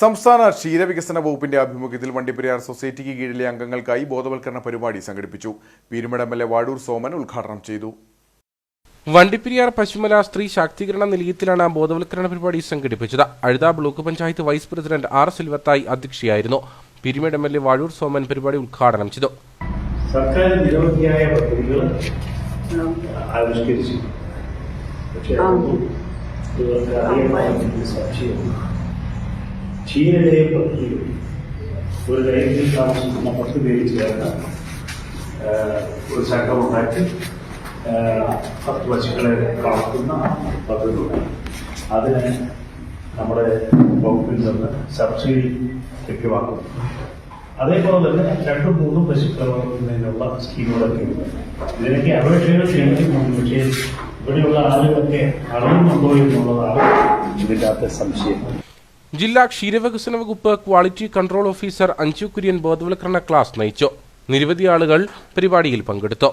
സംസ്ഥാന ക്ഷീരവികസന വകുപ്പിന്റെ ആഭിമുഖ്യത്തിൽ വണ്ടിപ്പെരിയാർ സൊസൈറ്റിക്ക് കീഴിലെ അംഗങ്ങൾക്കായി ബോധവൽക്കരണ പരിപാടി സംഘടിപ്പിച്ചു. Peermade M L A Vazhoor Soman ഉദ്ഘാടനം ചെയ്തു. വണ്ടിപ്പെരിയാർ പശുമല സ്ത്രീ ശാക്തീകരണ നിലയത്തിലാണ് ബോധവൽക്കരണ പരിപാടി സംഘടിപ്പിച്ചത്. Azhutha block panchayat vice president R സിൽവത്തായി അധ്യക്ഷയായിരുന്നു. Peermade M L A Vazhoor Soman പരിപാടി ഉദ്ഘാടനം ചെയ്തു. സർക്കാർ നിരവധിയായ പദ്ധതികൾ ആവിഷ്കരിച്ചു പക്ഷേ ഇവർക്ക് സംശയമുണ്ട് ക്ഷീരതയെ പദ്ധതി ഒരു ലൈനിൽ താമസിക്കുന്ന പത്ത് പേര് ചേർന്ന് ഒരു സംഘമുണ്ടാക്കി പത്ത് പശുക്കളെ വളർത്തുന്ന പദ്ധതിയുണ്ട് അതിന് നമ്മുടെ വകുപ്പിൽ നിന്ന് സബ്സിഡി ലഭ്യമാക്കും അതേപോലെ തന്നെ രണ്ടും മൂന്നും പശുക്കളെ വളർത്തുന്നതിനുള്ള സ്കീമുകളൊക്കെ ഉണ്ട്. ഇതിനൊക്കെ അപേക്ഷകൾ ചെയ്യണമെന്നുണ്ട് പക്ഷേ ഇവിടെയുള്ള ആളുകളൊക്കെ അറിയുന്നുണ്ടോ എന്നുള്ളതാണ് ഇതിന്റെ അകത്തെ സംശയം. ജില്ലാ ക്ഷീരവികസന വകുപ്പ് quality control officer Anju Kurian ബോധവൽക്കരണ ക്ലാസ് നയിച്ചു. നിരവധി ആളുകൾ പരിപാടിയിൽ പങ്കെടുത്തു.